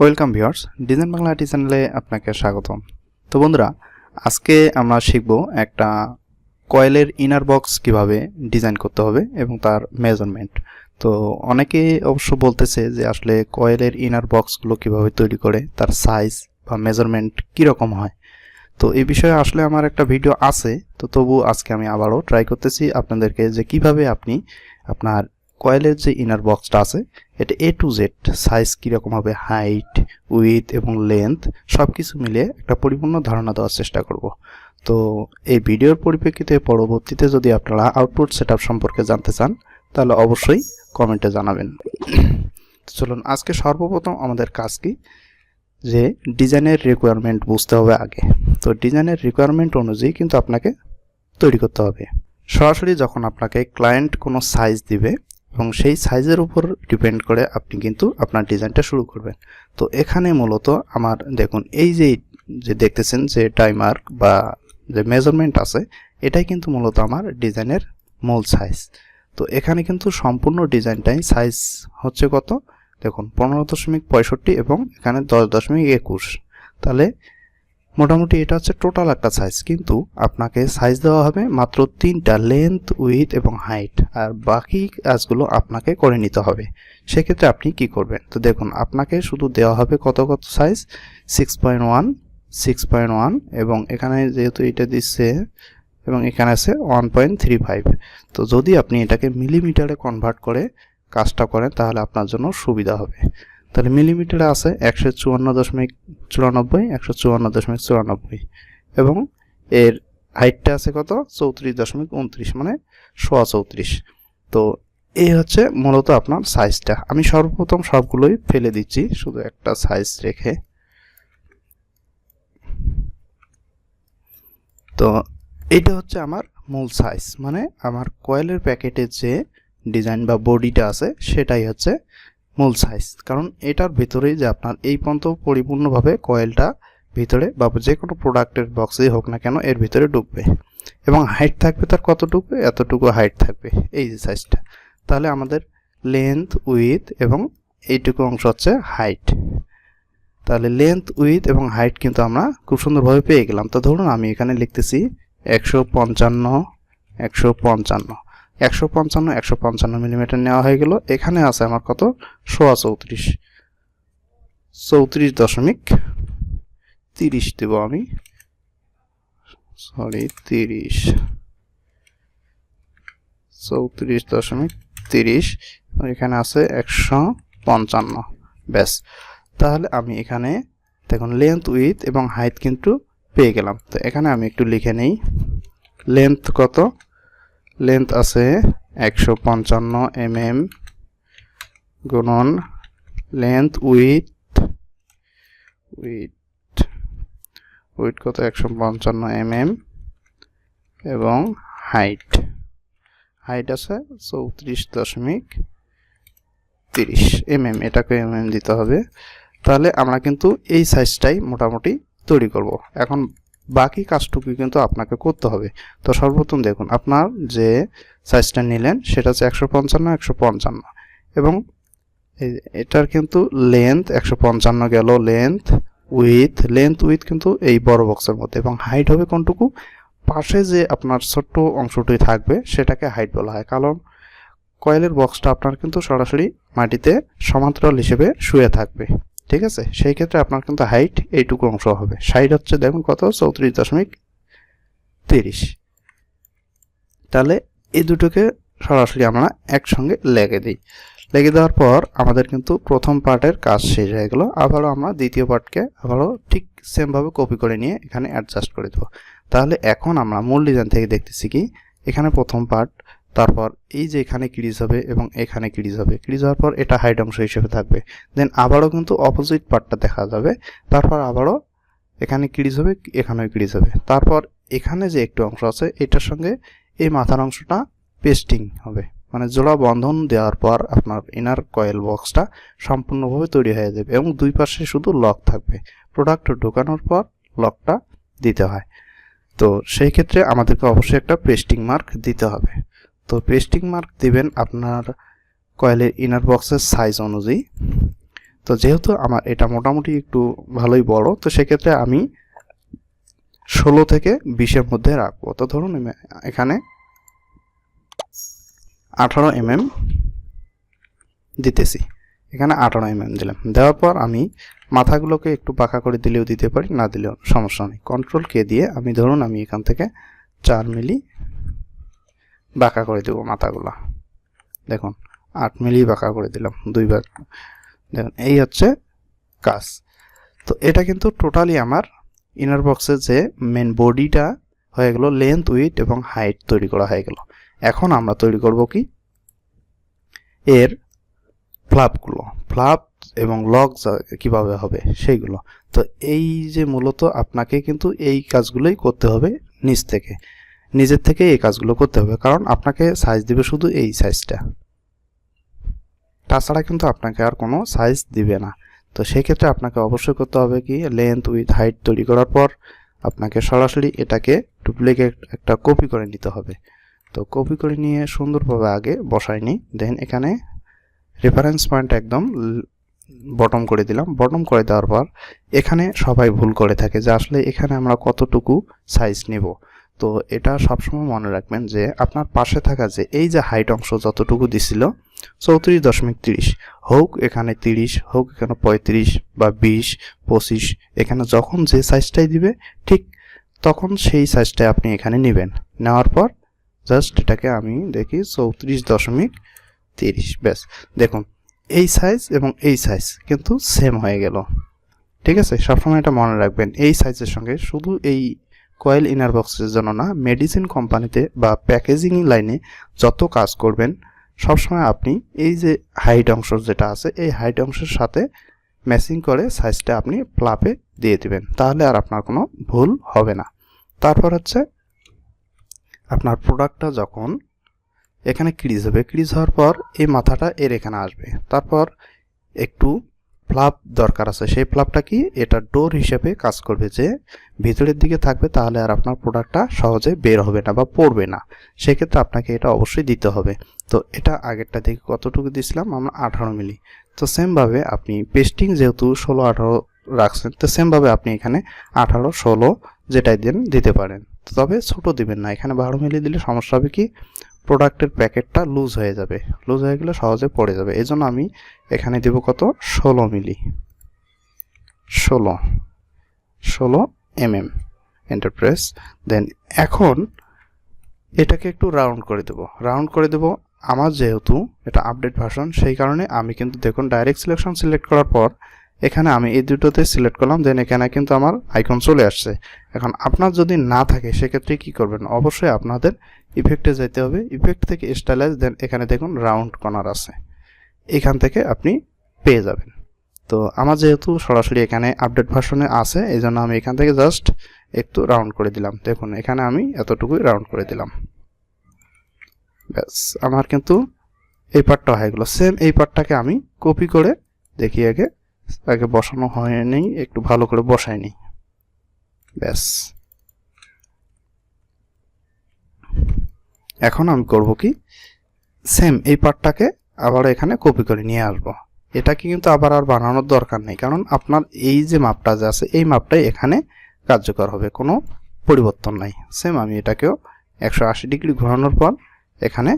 Welcome viewers design Bangla arty চ্যানেলে আপনাকে স্বাগতম। তো বন্ধুরা, আজকে আমরা শিখব একটা কয়েলের ইনার বক্স কীভাবে ডিজাইন করতে হবে এবং তার মেজারমেন্ট তো অনেকে অবশ্য বলতেছে যে আসলে কয়েলের ইনার বক্সগুলো কীভাবে তৈরি করে, তার সাইজ বা মেজারমেন্ট কীরকম হয়। তো এই বিষয়ে আসলে আমার একটা ভিডিও আছে, তো তবু আজকে আমি আবারও ট্রাই করতেছি আপনাদেরকে যে কীভাবে আপনি আপনার কয়েলের যে ইনার বক্সটা আছে, এটা এ টু জেড সাইজ কীরকম হবে হাইট উইথ এবং লেন্থ সব কিছু মিলিয়ে একটা পরিপূর্ণ ধারণা দেওয়ার চেষ্টা করব। তো এই ভিডিওর পরিপ্রেক্ষিতে পরবর্তীতে যদি আপনারা আউটপুট সেট সম্পর্কে জানতে চান, তাহলে অবশ্যই কমেন্টে জানাবেন। চলুন, আজকে সর্বপ্রথম আমাদের কাজ কি? যে ডিজাইনের রিকোয়ারমেন্ট বুঝতে হবে আগে। তো ডিজাইনের রিকোয়ারমেন্ট অনুযায়ী কিন্তু আপনাকে তৈরি করতে হবে। সরাসরি যখন আপনাকে ক্লায়েন্ট কোনো সাইজ দিবে এবং সেই সাইজের উপর ডিপেন্ড করে আপনি কিন্তু আপনার ডিজাইনটা শুরু করবেন। তো এখানে মূলত আমার দেখুন, এই যে যে দেখতেছেন যে টাইমার বা যে মেজারমেন্ট আছে, এটাই কিন্তু মূলত আমার ডিজাইনের মূল সাইজ তো এখানে কিন্তু সম্পূর্ণ ডিজাইনটাই সাইজ হচ্ছে কত? দেখুন, পনেরো দশমিক পঁয়ষট্টি এবং এখানে দশ দশমিক একুশ। তাহলে মোটামুটি এটা হচ্ছে টোটাল একটা সাইজ কিন্তু আপনাকে সাইজ দেওয়া হবে মাত্র তিনটা লেন্থ উইথ এবং হাইট আর বাকি কাজগুলো আপনাকে করে নিতে হবে। সেক্ষেত্রে আপনি কি করবেন? তো দেখুন, আপনাকে শুধু দেওয়া হবে কত কত size six point one six point one এবং এখানে যেহেতু এটা দিচ্ছে, এবং এখানে আছে ওয়ান পয়েন্ট থ্রি ফাইভ তো যদি আপনি এটাকে মিলিমিটারে কনভার্ট করে কাজটা করেন, তাহলে আপনার জন্য সুবিধা হবে। তাহলে মিলিমিটারে আছে একশো চুয়ান্ন দশমিক চুরানব্বই, একশো চুয়ান্ন দশমিক চুরানব্বই। এবং এর হাইটটা আছে কত? চৌত্রিশ দশমিক উনত্রিশ মানে সোয়া চৌত্রিশ। তো এই হচ্ছে মূলত আপনার সাইজটা আমি সর্বপ্রথম সবগুলোই ফেলে দিচ্ছি, শুধু একটা সাইজ রেখে। তো এইটা হচ্ছে আমার মূল সাইজ মানে আমার কয়েলের প্যাকেটের যে ডিজাইন বা বডিটা আছে, সেটাই হচ্ছে মূল সাইজ কারণ এটার ভিতরেই যে আপনার এই পর্যন্ত পরিপূর্ণভাবে কয়েলটা ভিতরে বা যে কোনো প্রোডাক্টের বক্সেই হোক না কেন, এর ভিতরে ঢুকবে। এবং হাইট থাকবে তার কতটুকু? এতটুকু হাইট থাকবে এই যে সাইজটা তাহলে আমাদের লেন্থ উইথ এবং এইটুকু অংশ হচ্ছে হাইট তাহলে লেন্থ উইথ এবং হাইট কিন্তু আমরা খুব সুন্দরভাবে পেয়ে গেলাম। তো ধরুন আমি এখানে লিখতেছি একশো পঞ্চান্ন একশো পঞ্চান্ন। একশো পঞ্চান্ন একশো পঞ্চান্ন মিলিমিটার নেওয়া হয়ে গেল। এখানে আছে আমার কত? সোয়া চৌত্রিশ। চৌত্রিশ দশমিক তিরিশ দেব আমি। সরি তিরিশ। চৌত্রিশ দশমিক তিরিশ। এখানে আছে একশো পঞ্চান্ন। ব্যাস। তাহলে আমি এখানে দেখুন লেন্থ উইথ এবং হাইট কিন্তু পেয়ে গেলাম। তো এখানে আমি একটু লিখে নেই। লেন্থ কত? লেন্থ আছে একশো পঞ্চান্ন এম এম গুণন লেন্থ উইথ উইথ উইথ কত? একশো পঞ্চান্ন এম এম এবং হাইট হাইট আছে চৌত্রিশ দশমিক তিরিশ এম এম এটাকে এম দিতে হবে। তাহলে আমরা কিন্তু এই সাইজটাই মোটামুটি তৈরি করব। এখন বাকি কাজটুকু কিন্তু আপনাকে করতে হবে। তো সর্বপ্রথম দেখুন, আপনার যে সাইজটা নিলেন, সেটা হচ্ছে একশো পঞ্চান্ন একশো পঞ্চান্ন। এবং এটার কিন্তু লেন্থ একশো পঞ্চান্ন গেল লেন্থ উইথ লেন্থ উইথ কিন্তু এই বড় বক্সের মধ্যে। এবং হাইট হবে কোনটুকু? পাশে যে আপনার ছোট্ট অংশটি থাকবে, সেটাকে হাইট বলা হয়। কারণ কয়েলের বক্সটা আপনার কিন্তু সরাসরি মাটিতে সমান্তরাল হিসেবে শুয়ে থাকবে। ঠিক আছে? সেই ক্ষেত্রে আপনার কিন্তু হাইট এইটুকু অংশ হবে। সাইড হচ্ছে দেখুন কত? চৌত্রিশ দশমিক তিরিশ। তাহলে এই দুটোকে সরাসরি আমরা একসঙ্গে লেগে দিই। লেগে দেওয়ার পর আমাদের কিন্তু প্রথম পার্টের কাজ শেষ হয়ে গেল। আবারও আমরা দ্বিতীয় পার্টকে আবারও ঠিক সেমভাবে কপি করে নিয়ে এখানে অ্যাডজাস্ট করে দেবো। তাহলে এখন আমরা মূল ডিজাইন থেকে দেখতেছি কি? এখানে প্রথম পার্ট তারপর এই যে এখানে ক্রিজ হবে এবং এখানে ক্রিজ হবে, ক্রিজ হওয়ার পর এটা হাইট অংশ হিসেবে থাকবে। দেন আবারও কিন্তু অপোজিট পার্টটা দেখা যাবে, তারপর আবারও এখানে ক্রিজ হবে, এখানেও ক্রিজ হবে। তারপর এখানে যে একটু অংশ আছে, এটার সঙ্গে এই মাথার অংশটা পেস্টিং হবে। মানে জোড়া বন্ধন দেওয়ার পর আপনার ইনার কয়েল বক্সটা সম্পূর্ণভাবে তৈরি হয়ে যাবে এবং দুই পাশে শুধু লক থাকবে। প্রোডাক্ট ঢোকানোর পর লকটা দিতে হয়। তো সেই ক্ষেত্রে আমাদেরকে অবশ্যই একটা পেস্টিং মার্ক দিতে হবে। তো পেস্টিং মার্ক দিবেন আপনার কয়েলের ইনার বক্সের সাইজ অনুযায়ী। তো যেহেতু আমার এটা মোটামুটি একটু ভালোই বড়, তো সেক্ষেত্রে আমি ষোলো থেকে বিশের মধ্যে রাখব। তো ধরুন এখানে আঠারো এমএম দিতেছি। এখানে আঠারো এমএম দিলাম। দেওয়ার পর আমি মাথাগুলোকে একটু পাকা করে দিলেও দিতে পারি, না দিলেও সমস্যা নেই। কন্ট্রোল কে দিয়ে আমি ধরুন আমি এখান থেকে চার মিলি বাঁকা করে দেবো মাথাগুলো। দেখুন, আট মিলি বাঁকা করে দিলাম, দুইবার। দেখুন, এই হচ্ছে কাজ। তো এটা কিন্তু টোটালি আমার ইনার বক্সের যে মেন বডিটা হয়ে গেল লেন্থ উইথ এবং হাইট তৈরি করা হয়ে গেল। এখন আমরা তৈরি করব কি? এর ফ্লাপগুলো ফ্লাপ এবং লক কীভাবে হবে, সেইগুলো। তো এই যে মূলত আপনাকে কিন্তু এই কাজগুলোই করতে হবে নিচ থেকে। নিজের থেকে এই কাজগুলো করতে হবে। কারণ আপনাকে সাইজ দিবে শুধু এই সাইজটা তাছাড়া কিন্তু আপনাকে আর কোনো সাইজ দিবে না। তো সেই ক্ষেত্রে আপনাকে অবশ্যই করতে হবে কি লেন্থ উইথ হাইট তৈরি করার পর আপনাকে সরাসরি এটাকে ডুপ্লিকেট একটা কপি করে নিতে হবে। তো কপি করে নিয়ে সুন্দরভাবে আগে বসাই দেন এখানে রেফারেন্স পয়েন্ট একদম বটম করে দিলাম। বটম করে দেওয়ার পর এখানে সবাই ভুল করে থাকে যে আসলে এখানে আমরা কতটুকু সাইজ নিব। তো এটা সবসময় মনে রাখবেন যে আপনার পাশে থাকা যে এই যে হাইট অংশ যতটুকু দিছিল, চৌত্রিশ দশমিক তিরিশ। হোক এখানে তিরিশ, হোক এখানে পঁয়ত্রিশ বা বিশ, পঁচিশ, এখানে যখন যে সাইজটাই দিবে, ঠিক তখন সেই সাইজটাই আপনি এখানে নেবেন। নেওয়ার পর জাস্ট এটাকে আমি দেখি চৌত্রিশ দশমিক তিরিশ। ব্যাস, দেখুন, এই সাইজ এবং এই সাইজ কিন্তু সেম হয়ে গেল। ঠিক আছে? সবসময় এটা মনে রাখবেন, এই সাইজের সঙ্গে শুধু এই কয়েল ইনার বক্সের জন্য না, মেডিসিন কোম্পানিতে বা প্যাকেজিং লাইনে যত কাজ করবেন, সবসময় আপনি এই যে হাইট অংশ যেটা আছে, এই হাইট অংশের সাথে ম্যাচিং করে সাইজটা আপনি প্লাপে দিয়ে দিবেন। তাহলে আর আপনার কোনো ভুল হবে না। তারপর হচ্ছে আপনার প্রোডাক্টটা যখন এখানে ক্রিজ হবে, ক্রিজ হওয়ার পর এই মাথাটা এর এখানে আসবে। তারপর একটু ফ্লাপ দরকার আছে। সেই ফ্লাপটা কি? এটা ডোর হিসেবে কাজ করবে যে ভিতরের দিকে থাকবে তাহলে আর আপনার প্রোডাক্টটা সহজে বের হবে না বা পড়বে না। সেক্ষেত্রে আপনাকে এটা অবশ্যই দিতে হবে। তো এটা আগেরটা থেকে কতটুকু দিয়েছিলাম আমরা আঠারো মিলি। তো সেমভাবে আপনি পেস্টিং যেহেতু ষোলো, আঠারো রাখছেন, তো সেমভাবে আপনি এখানে আঠারো, ষোলো যেটাই দেন দিতে পারেন। তবে ছোট দিবেন না। এখানে বারো মিলি দিলে সমস্যা হবে কি? প্রোডাক্টের প্যাকেটটা লুজ হয়ে যাবে। লুজ হয়ে গেলে সহজে পড়ে যাবে। এই আমি এখানে দেব কত? ষোলো মিলি। ষোলো। ষোলো এমএম এন্টারপ্রেস দেন এখন এটাকে একটু রাউন্ড করে দেব। রাউন্ড করে দেব আমার যেহেতু এটা আপডেট ভার্সন সেই কারণে আমি কিন্তু দেখুন ডাইরেক্ট সিলেকশন সিলেক্ট করার পর এখানে আমি এই দুটোতে সিলেক্ট করলাম দেন এখানে কিন্তু আমার আইকন চলে আসছে। এখন আপনার যদি না থাকে, সেক্ষেত্রে কি করবেন? অবশ্যই আপনাদের ইফেক্টে যেতে হবে। ইফেক্ট থেকে স্টাইলাইজ দেন এখানে দেখুন রাউন্ড কর্নার আছে। এখান থেকে আপনি পেয়ে যাবেন। তো আমার যেহেতু সরাসরি এখানে আপডেট ভার্সনে আছে এই জন্য আমি এখান থেকে জাস্ট একটু রাউন্ড করে দিলাম। দেখুন, এখানে আমি এতটুকুই রাউন্ড করে দিলাম। ব্যাস, আমার কিন্তু এই পার্টটা হয়ে গেলো। সেম এই পার্টটাকে আমি কপি করে দেখি আগে আগে বসানো হয়নি, একটু ভালো করে বসাই নিই ব্যাস। এখন আমি করব কি? সেম এই পার্টটাকে আবার এখানে কপি করে নিয়ে আসব। এটাকে কিন্তু আবার আর বানানোর দরকার নেই, কারণ আপনার এই যে মাপটা যে আছে, এই মাপটাই এখানে কার্যকর হবে, কোনো পরিবর্তন নাই। সেম আমি এটাকেও একশো আশি ডিগ্রি ঘোরানোর পর এখানে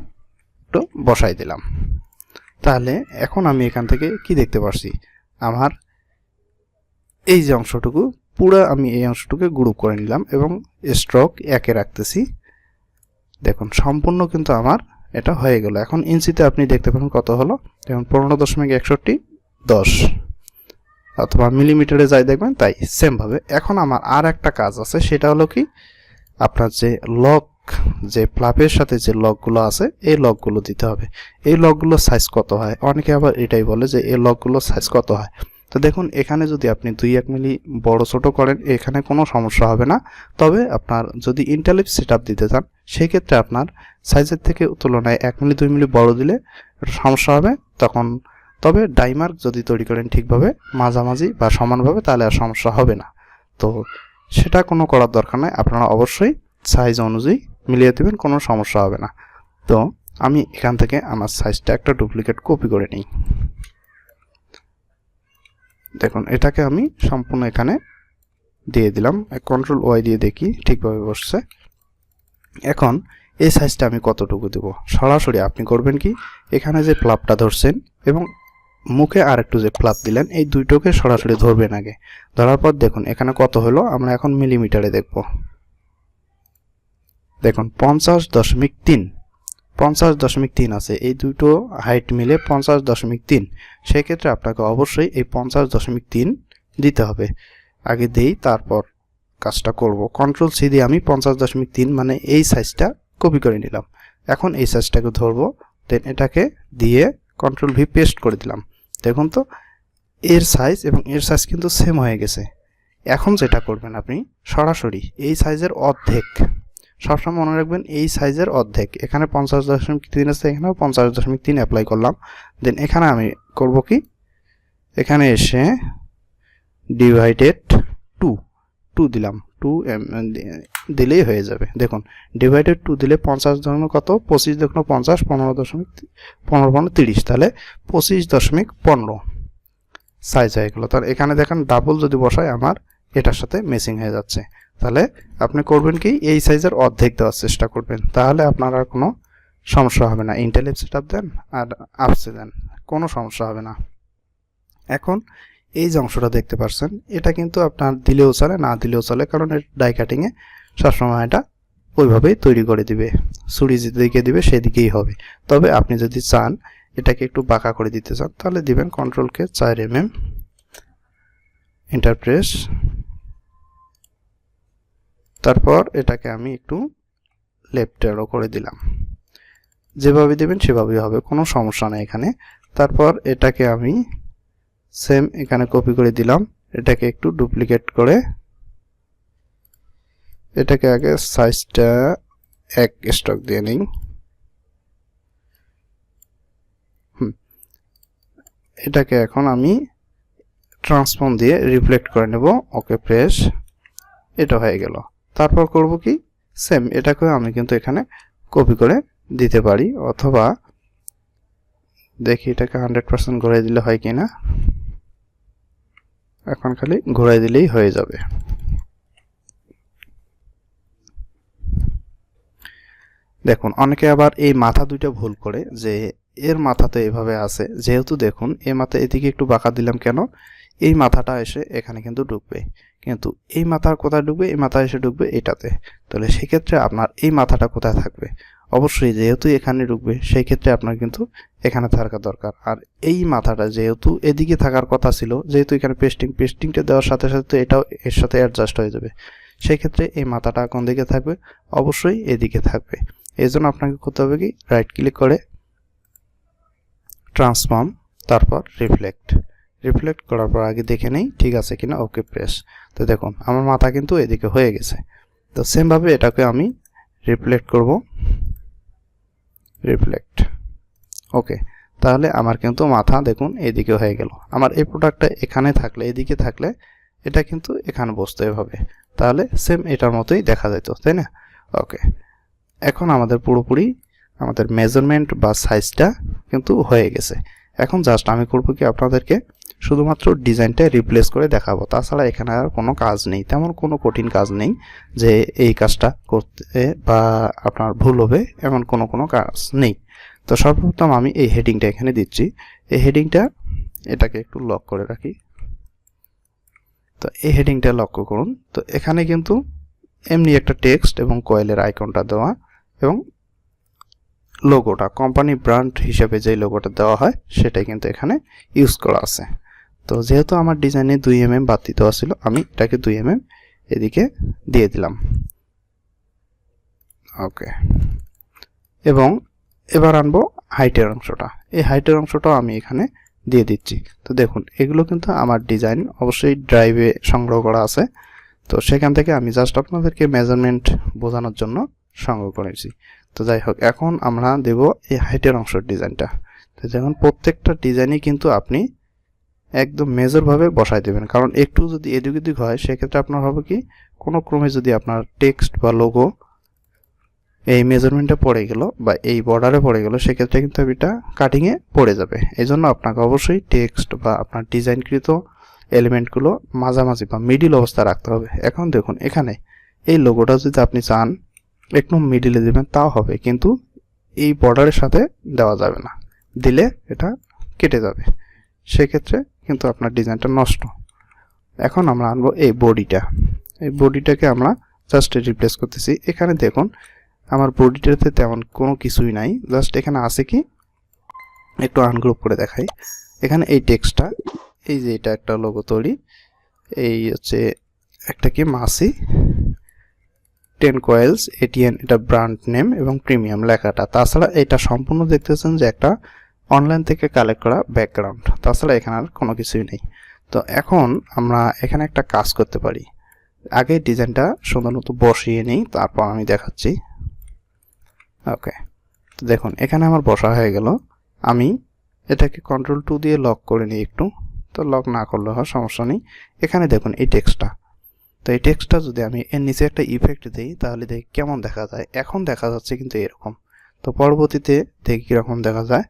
একটু বসাই দিলাম। তাহলে এখন আমি এখান থেকে কি দেখতে পারছি? আমার। এই যে অংশটুকু, পুরো আমি এই অংশটুকু গ্রুপ করে নিলাম এবং স্ট্রোক একে রাখতেছি। দেখুন, সম্পূর্ণ কিন্তু আমার এটা হয়ে গেল। এখন ইঞ্চিতে আপনি দেখতে পারেন কত হলো। যেমন পনেরো দশমিক একষট্টি দশ। অথবা মিলিমিটারে যাই দেখবেন, তাই সেমভাবে এখন আমার আর একটা কাজ আছে, সেটা হলো কি? আপনার যে লক যে প্লাপের সাথে যে লকগুলো আছে, এই লকগুলো দিতে হবে। এই লকগুলোর সাইজ কত হয়? অনেকে আবার এটাই বলে যে এই লকগুলো সাইজ কত হয়? তো দেখুন, এখানে যদি আপনি দুই এক মিলি বড় ছোট করেন, এখানে কোনো সমস্যা হবে না। তবে আপনার যদি ইন্টারলিপ সেট দিতে চান, সেক্ষেত্রে আপনার সাইজের থেকে তুলনায় এক মিলি, দুই মিলি বড় দিলে সমস্যা হবে। তখন, তবে ডাইমার্ক যদি তৈরি করেন ঠিকভাবে, মাঝামাঝি বা সমানভাবে, তাহলে আর সমস্যা হবে না। তো সেটা কোনো করার দরকার নাই। আপনারা অবশ্যই সাইজ অনুযায়ী মিলিয়ে দেবেন, কোনো সমস্যা হবে না। তো আমি এখান থেকে আমার সাইজটা একটা ডুপ্লিকেট কপি করে নিই। দেখুন, এটাকে আমি সম্পূর্ণ এখানে দিয়ে দিলাম। কন্ট্রোল ওয়াই দিয়ে দেখি ঠিকভাবে বসছে। এখন এই সাইজটা আমি কতটুকু দেব? সরাসরি আপনি করবেন কি? এখানে যে প্লাবটা ধরছেন এবং মুখে আর একটু যে প্লাব দিলেন, এই দুইটোকে সরাসরি ধরবেন আগে। ধরার পর দেখুন, এখানে কত হলো, আমরা এখন মিলিমিটারে দেখব। দেখুন, পঞ্চাশ দশমিক তিন। পঞ্চাশ দশমিক তিন আছে, এই দুটো হাইট মিলে পঞ্চাশ দশমিক তিন। সেক্ষেত্রে আপনাকে অবশ্যই এই পঞ্চাশ দশমিক তিন দিতে হবে। আগে দেই, তারপর কাজটা করব। কন্ট্রোল সি দিয়ে আমি পঞ্চাশ দশমিক তিন মানে এই সাইজটা কপি করে নিলাম। এখন এই সাইজটাকে ধরবো দেন এটাকে দিয়ে কন্ট্রোল ভি পেস্ট করে দিলাম। দেখুন তো, এর সাইজ এবং এর সাইজ কিন্তু সেম হয়ে গেছে। এখন যেটা করবেন আপনি, সরাসরি এই সাইজের অর্ধেক, সবসময় মনে রাখবেন এই সাইজের অর্ধেক, এখানে পঞ্চাশ দশমিক তিন আছে, এখানেও পঞ্চাশ দশমিক তিন অ্যাপ্লাই করলাম। দেন এখানে আমি করব কি? এখানে এসে ডিভাইডেড টু দিলাম টু দিলেই হয়ে যাবে। দেখুন ডিভাইডেড টু দিলে পঞ্চাশ ধরনের কত? পঁচিশ দেখুন পঞ্চাশ, পনেরো দশমিক পনেরো পনেরো তিরিশ। তাহলে পঁচিশ দশমিক পনেরো। সাইজ হয়ে গেলো। তাহলে এখানে দেখেন ডাবল যদি বসায় আমার এটার সাথে মেসিং হয়ে যাচ্ছে। তাহলে আপনি করবেন কি? এই সাইজের অর্ধেক দেওয়ার চেষ্টা করবেন। তাহলে আপনার আর কোনো সমস্যা হবে না। ইন্টেলেপ সেট দেন আর আপসে দেন। কোনো সমস্যা হবে না। এখন এই যে অংশটা দেখতে পাচ্ছেন এটা কিন্তু আপনার দিলেও চলে, না দিলেও চলে, কারণ এর ডাই কাটিংয়ে সবসময় এটা ওইভাবেই তৈরি করে দিবে। ছুরি যেদিকে দিবে, সেদিকেই হবে। তবে আপনি যদি চান, এটাকে একটু বাঁকা করে দিতে চান, তাহলে দিবেন কন্ট্রোলকে চার এম এম ইন্টারপ্রেস তারপর এটাকে আমি একটু লেফট অ্যারো করে দিলাম। যেভাবে দেবেন, সেভাবেই হবে, কোনো সমস্যা নেই এখানে। তারপর এটাকে আমি সেম এখানে কপি করে দিলাম। এটাকে একটু ডুপ্লিকেট করে। এটাকে আগে সাইজটা এক স্টক দিয়ে এটাকে এখন আমি ট্রান্সফর্ম দিয়ে রিফ্লেক্ট করে নেব। ওকে প্রেস এটা হয়ে গেল। তারপর করব কি? সেম এটাকেও আমি কিন্তু এখানে কপি করে দিতে পারি। অথবা দেখি এটাকে হান্ড্রেড পার্সেন্ট ঘুরে দিলে হয় কি না এখন খালি ঘুরাই দিলেই হয়ে যাবে। দেখুন, অনেকে আবার এই মাথা দুইটা ভুল করে যে এর মাথা তো এভাবে আছে। যেহেতু দেখুন এই মাথা এদিকে একটু বাঁকা দিলাম কেন? এই মাথাটা এসে এখানে কিন্তু ঢুকবে। কিন্তু এই মাথার কোথায় ঢুকবে? এই মাথা এসে ঢুকবে এটাতে। তাহলে সেক্ষেত্রে আপনার এই মাথাটা কোথায় থাকবে? অবশ্যই যেহেতু এখানে ঢুকবে সেই ক্ষেত্রে আপনার কিন্তু এখানে থাকা দরকার। আর এই মাথাটা যেহেতু এদিকে থাকার কথা ছিল, যেহেতু এখানে পেস্টিং পেস্টিংটা দেওয়ার সাথে সাথে তো এটাও এর সাথে অ্যাডজাস্ট হয়ে যাবে। সেই ক্ষেত্রে এই মাথাটা কোন দিকে থাকবে? অবশ্যই এদিকে থাকবে। এই জন্য আপনাকে করতে হবে কি? রাইট ক্লিক করে ট্রান্সফর্ম তারপর রিফ্লেক্ট রিফ্লেক্ট করার পর আগে দেখে নেই, ঠিক আছে কিনা? ওকে প্রেস তো দেখুন, আমার মাথা কিন্তু এদিকে হয়ে গেছে। তো সেমভাবে এটাকে আমি রিফ্লেক্ট করব। রিফ্লেক্ট ওকে তাহলে আমার কিন্তু মাথা দেখুন এদিকে হয়ে গেল। আমার এই প্রোডাক্টটা এখানে থাকলে, এদিকে থাকলে এটা কিন্তু এখানে বসতে হবে। তাহলে সেম এটার মতোই দেখা যেত, তাই না? ওকে এখন আমাদের পুরোপুরি আমাদের মেজারমেন্ট বা সাইজটা কিন্তু হয়ে গেছে। এখন জাস্ট আমি করব কি আপনাদেরকে শুধুমাত্র ডিজাইনটা রিপ্লেস করে দেখাবো। তাছাড়া এখানে আর কোনো কাজ নেই, তেমন কোনো কঠিন কাজ নেই যে এই কাজটা করতে বা আপনার ভুল হবে, এমন কোনো কোনো কাজ নেই। তো সর্বপ্রথম আমি এই হেডিংটা এখানে দিচ্ছি। এই হেডিংটা এটাকে একটু লক করে রাখি। তো এই হেডিংটা লক্ষ্য করুন। তো এখানে কিন্তু এমনি একটা টেক্সট এবং কয়েলের আইকনটা দেওয়া এবং লোগোটা কোম্পানি ব্র্যান্ড হিসেবে যে লোগোটা দেওয়া হয়, সেটাই কিন্তু এখানে ইউজ করা আছে। তো যেহেতু আমার ডিজাইনে দুই এম এম বাদ দিতে ছিল আমি এটাকে দুই এম এম এদিকে দিয়ে দিলাম। ওকে এবং এবার আনব হাইটের অংশটা। এই হাইটের অংশটাও আমি এখানে দিয়ে দিচ্ছি। তো দেখুন, এগুলো কিন্তু আমার ডিজাইন অবশ্যই ড্রাইভে সংগ্রহ করা আছে। তো সেখান থেকে আমি জাস্ট আপনাদেরকে মেজারমেন্ট বোঝানোর জন্য সংগ্রহ করেছি তো যাই হোক, এখন আমরা দেব এই হাইটের অংশের ডিজাইনটা তো যেমন প্রত্যেকটা ডিজাইনই কিন্তু আপনি একদম মেজরভাবে বসাই দেবেন। কারণ একটু যদি এদিক ওদিক হয়, সেক্ষেত্রে আপনার হবে কি, কোনো ক্রমে যদি আপনার টেক্সট বা লোগো এই মেজারমেন্টে পড়ে গেল বা এই বর্ডারে পড়ে গেল, সেক্ষেত্রে কিন্তু এটা কাটিংয়ে পড়ে যাবে। এই জন্য আপনাকে অবশ্যই টেক্সট বা আপনার ডিজাইনকৃত এলিমেন্টগুলো মাঝামাঝি বা মিডিল অবস্থা রাখতে হবে। এখন দেখুন, এখানে এই লোগোটা যদি আপনি চান, একটু মিডিলে দেবেন, তাও হবে। কিন্তু এই বর্ডারের সাথে দেওয়া যাবে না। দিলে এটা কেটে যাবে। সেক্ষেত্রে কিন্তু আপনার ডিজাইনটা নষ্ট। এখন আমরা আনব এই বডিটা। এই বডিটাকে আমরা জাস্ট রিপ্লেস করতেছি। এখানে দেখুন, আমার বডিটাতে তেমন কোনো কিছুই নাই। জাস্ট এখানে আছে কি? একটু আনগ্রুপ করে দেখাই। এখানে এই টেক্সটটা এই যে এটা একটা লোগো তৈরি। এই হচ্ছে একটা কি? মাসি টেন কয়েলস এটিএন এটা ব্র্যান্ড নেম এবং প্রিমিয়াম লেখাটা। তাছাড়া এটা সম্পূর্ণ দেখতেছেন যে একটা অনলাইন থেকে কালেক্ট করা ব্যাকগ্রাউন্ড তাছাড়া এখানে আর কোনো কিছুই নেই। তো এখন আমরা এখানে একটা কাজ করতে পারি। আগে ডিজাইনটা সুন্দর মতো বসিয়ে নিই, তারপর আমি দেখাচ্ছি। ওকে, তো দেখুন, এখানে আমার বসা হয়ে গেল। আমি এটাকে কন্ট্রোল টু দিয়ে লক করে নিই একটু। তো লক না করলে হয়, সমস্যা নেই। এখানে দেখুন, এই টেক্সটটা তো এই টেক্সটটা যদি আমি এর নিচে একটা ইফেক্ট দিই, তাহলে দেখি, কেমন দেখা যায়? এখন দেখা যাচ্ছে কিন্তু এরকম। তো পরবর্তীতে দেখি কীরকম দেখা যায়।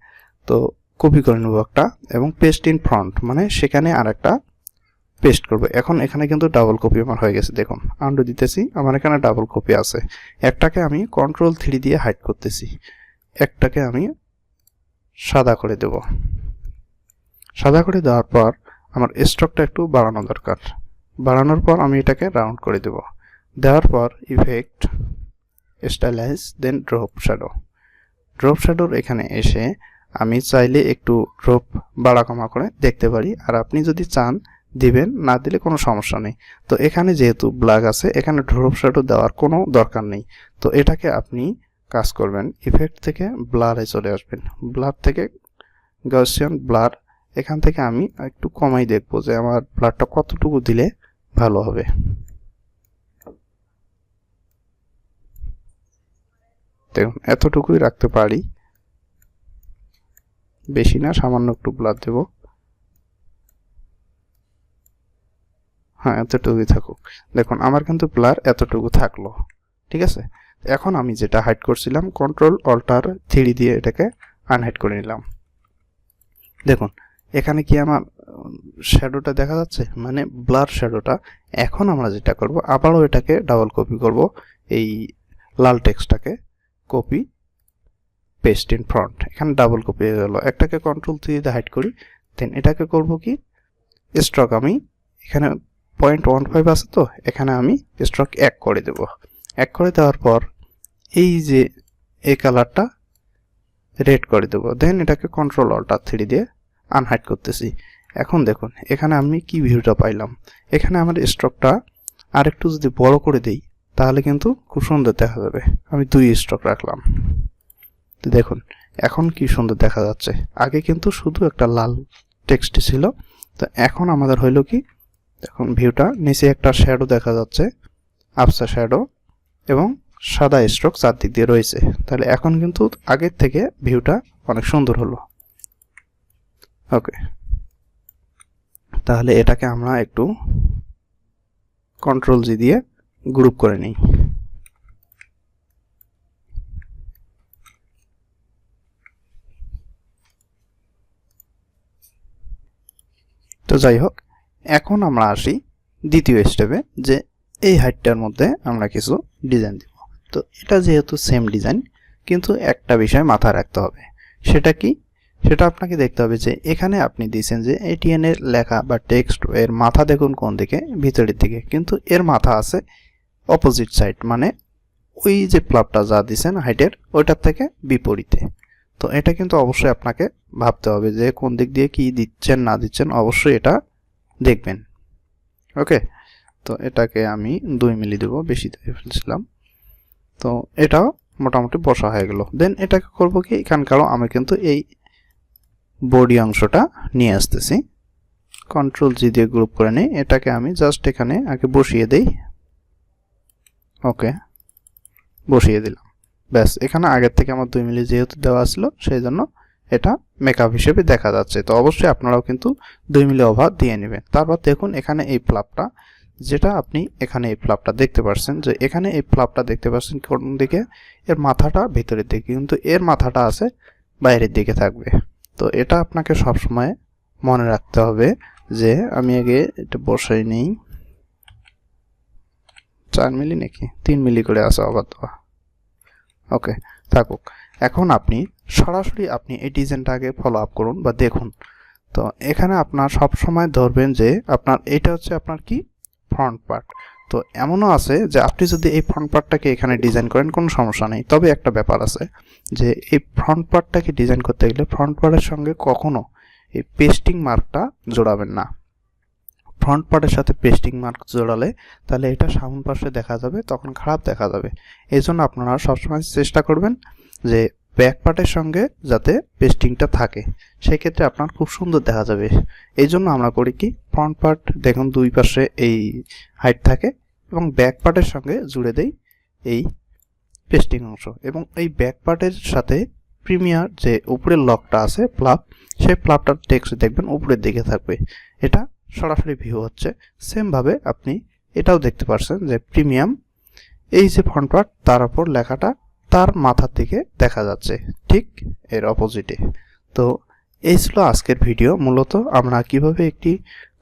তো কপি করে নেব একটা এবং পেস্ট ইন ফ্রন্ট মানে সেখানে আর একটা পেস্ট করব। এখন এখানে কিন্তু ডাবল কপি আমার হয়ে গেছে, দেখুন। আন্ডু দিতেছি, আমার এখানে ডাবল কপি আছে। একটাকে আমি কন্ট্রোল থ্রি দিয়ে হাইড করতেছি। একটাকে আমি সাদা করে দেব। সাদা করে দেওয়ার পর আমার স্ট্রোকটা একটু বাড়ানো দরকার। বাড়ানোর পর আমি এটাকে রাউন্ড করে দেব। দেওয়ার পর ইফেক্ট স্টাইলাইজ দেন ড্রপ শ্যাডো ড্রপ শ্যাডোর এখানে এসে আমি চাইলে একটু ড্রপ বাড়া কমা করে দেখতে পারি। আর আপনি যদি চান দিবেন, না দিলে কোনো সমস্যা নেই। তো এখানে যেহেতু ব্ল্যাক আছে, এখানে ড্রপ শ্যাডো দেওয়ার কোনো দরকার নেই। তো এটাকে আপনি কাজ করবেন ইফেক্ট থেকে ব্লারে চলে আসবেন। ব্লার থেকে গাউসিয়ান ব্লার এখান থেকে আমি একটু কমাই দেখব যে আমার ব্লারটা কতটুকু দিলে ভালো হবে। দেখুন, এতটুকুই রাখতে পারি। বেশি না, সামান্য একটু ব্লার দেব। হ্যাঁ এতটুকুই থাকুক। দেখুন, আমার কিন্তু ব্লার এতটুকু থাকল, ঠিক আছে? এখন আমি যেটা হাইড করছিলাম কন্ট্রোল অল্টার থ্রি দিয়ে এটাকে আনহাইড করে নিলাম। দেখুন, এখানে কি আমার শ্যাডোটা দেখা যাচ্ছে? মানে ব্লার শ্যাডোটা এখন আমরা যেটা করব, আবারও এটাকে ডাবল কপি করব, এই লাল টেক্সটটাকে কপি পেস্ট ইন ফ্রন্ট এখানে ডাবল কপি হয়ে গেল। একটাকে কন্ট্রোল থ্রি দিয়ে হাইড করি দেন এটাকে করব কি? স্ট্রক আমি, এখানে পয়েন্ট ওয়ান ফাইভ আছে তো, এখানে আমি স্ট্রক এক করে দেব। এক করে দেওয়ার পর এই যে এই কালারটা রেড করে দেবো। দেন এটাকে কন্ট্রোল অল্টার থ্রি দিয়ে আনহাইড করতেছি। এখন দেখুন, এখানে আমি কি ভিউটা পাইলাম? এখানে আমার স্ট্রকটা আরেকটু যদি বড় করে দেই, তাহলে কিন্তু খুব সুন্দর দেখা যাবে। আমি দুই স্ট্রক রাখলাম। দেখুন, এখন কি সুন্দর দেখা যাচ্ছে। আগে কিন্তু শুধু একটা লাল টেক্সট ছিল, তো এখন আমাদের হইল কি, দেখুন ভিউটা নিচে একটা শ্যাডো দেখা যাচ্ছে আফসা শ্যাডো এবং সাদা স্ট্রোক চারদিক দিয়ে রয়েছে। তাহলে এখন কিন্তু আগের থেকে ভিউটা অনেক সুন্দর হলো। ওকে তাহলে এটাকে আমরা একটু কন্ট্রোল জি দিয়ে গ্রুপ করে নিই। যাই হোক, এখন আমরা আসি দ্বিতীয় স্টেপে যে এই হাইটটার মধ্যে আমরা কিছু ডিজাইন দিব। তো এটা যেহেতু সেম ডিজাইন কিন্তু একটা বিষয় মাথায় রাখতে হবে। সেটা কি? সেটা আপনাকে দেখতে হবে যে এখানে আপনি দিয়েছেন যে এটিএন এর লেখা বা টেক্সট এর মাথা দেখুন কোন দিকে? ভিতরের দিকে। কিন্তু এর মাথা আছে অপোজিট সাইড মানে ওই যে প্লাবটা যা দিছেন হাইটের ওইটার থেকে বিপরীতে। তো এটা কিন্তু অবশ্যই আপনাকে ভাবতে হবে যে কোন দিক দিয়ে কি দিচ্ছেন, না দিচ্ছেন, অবশ্যই এটা দেখবেন। ওকে? তো এটাকে আমি দুই মিলি দেবো, বেশি দিয়ে ফেলছিলাম তো এটাও মোটামুটি বসা হয়ে গেল। দেন এটাকে করব কি? এখানকারও আমি কিন্তু এই বডি অংশটা নিয়ে আসতেছি। কন্ট্রোল জি দিয়ে গ্রুপ করে নিই। এটাকে আমি জাস্ট এখানে আগে বসিয়ে দেই। ওকে? বসিয়ে দিলাম। ব্যাস, এখানে আগের থেকে আমার দুই মিলি যেহেতু দেওয়া আসলো সেই জন্য এটা মেকআপ হিসেবে দেখা যাচ্ছে। তো অবশ্যই আপনারাও কিন্তু দুই মিলি ওভার দিয়ে নেবেন। তারপর দেখুন এখানে এই প্লাবটা যেটা আপনি এখানে এই ফ্লাপটা দেখতে পাচ্ছেন যে এখানে এই ফ্লাপটা দেখতে পাচ্ছেন কোন দিকে? এর মাথাটা ভিতরের দিকে, কিন্তু এর মাথাটা আছে বাইরের দিকে থাকবে। তো এটা আপনাকে সবসময় মনে রাখতে হবে যে আমি আগে এটা বসাই নেই। চার মিলি নাকি? তিন মিলি করে আছে আবার দেওয়া। ওকে থাকুক। এখন আপনি, সরাসরি আপনি এই ডিজাইনটা আগে ফলো আপ করুন বা দেখুন। তো এখানে আপনার সব সময় ধরবেন যে আপনার, এটা হচ্ছে আপনার কি? ফ্রন্ট পার্ট তো এমনও আছে যে আপনি যদি এই ফ্রন্ট পার্টটাকে এখানে ডিজাইন করেন, কোনো সমস্যা নেই। তবে একটা ব্যাপার আছে যে এই ফ্রন্ট পার্টটাকে ডিজাইন করতে গেলে ফ্রন্ট পার্টের সঙ্গে কখনো এই পেস্টিং মার্কটা জোড়াবেন না। ফ্রন্ট পার্টের সাথে পেস্টিং মার্ক জোড়ালে, তাহলে এটা সামন পাশে দেখা যাবে, তখন খারাপ দেখা যাবে। এই জন্য আপনারা সবসময় চেষ্টা করবেন যে ব্যাক পার্টের সঙ্গে যাতে পেস্টিংটা থাকে। সেক্ষেত্রে আপনার খুব সুন্দর দেখা যাবে। এই জন্য আমরা করি কি ফ্রন্ট পার্ট দেখুন দুই পাশে এই হাইট থাকে এবং ব্যাক পার্টের সঙ্গে জুড়ে দেই এই পেস্টিং অংশ। এবং এই ব্যাক পার্টের সাথে প্রিমিয়ার যে উপরের লকটা আছে প্লাব সেই প্লাবটার টেক্সট দেখবেন, উপরের দিকে থাকবে। এটা সরাসরি ভিউ হচ্ছে। সেমভাবে আপনি এটাও দেখতে পাচ্ছেন যে প্রিমিয়াম এই যে ফ্রন্ট পার্ট তার উপর লেখাটা তার মাথার দিকে দেখা যাচ্ছে, ঠিক এর অপোজিটে তো এই ছিল আজকের ভিডিও মূলত আমরা কীভাবে একটি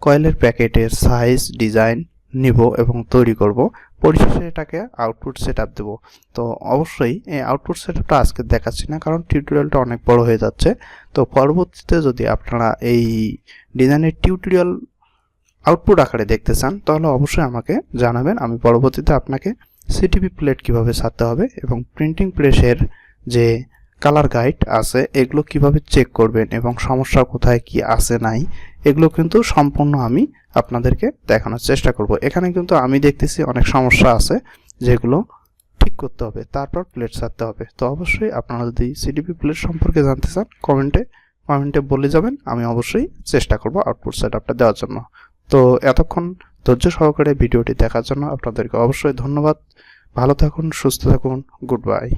কয়েলের প্যাকেটের সাইজ ডিজাইন নিব এবং তৈরি করব, পরিশেষে এটাকে আউটপুট সেট আপ দেবো। তো অবশ্যই এই আউটপুট সেট আপটা আজকে দেখাচ্ছি না, কারণ টিউটোরিয়ালটা অনেক বড় হয়ে যাচ্ছে। তো পরবর্তীতে যদি আপনারা এই ডিজাইনের টিউটোরিয়াল আউটপুট আকারে দেখতে চান, তাহলে অবশ্যই আমাকে জানাবেন। আমি পরবর্তীতে আপনাকে সিটিপি প্লেট কীভাবে ছাড়তে হবে এবং প্রিন্টিং প্রেসের যে কালার গাইড আছে, এগুলো কীভাবে চেক করবেন এবং সমস্যা কোথায়, কি আছে, নাই, এগুলো কিন্তু সম্পূর্ণ আমি আপনাদেরকে দেখানোর চেষ্টা করব। এখানে কিন্তু আমি দেখতেছি অনেক সমস্যা আছে যেগুলো ঠিক করতে হবে, তারপর প্লেট ছাড়তে হবে। তো অবশ্যই আপনারা যদি সিডিপি প্লেট সম্পর্কে জানতে চান কমেন্টে কমেন্টে বলে যাবেন। আমি অবশ্যই চেষ্টা করব আউটপুট সেট আপটা দেওয়ার জন্য। তো এতক্ষণ ধৈর্য সহকারে ভিডিওটি দেখার জন্য আপনাদেরকে অবশ্যই ধন্যবাদ। ভালো থাকুন, সুস্থ থাকুন, গুড বাই।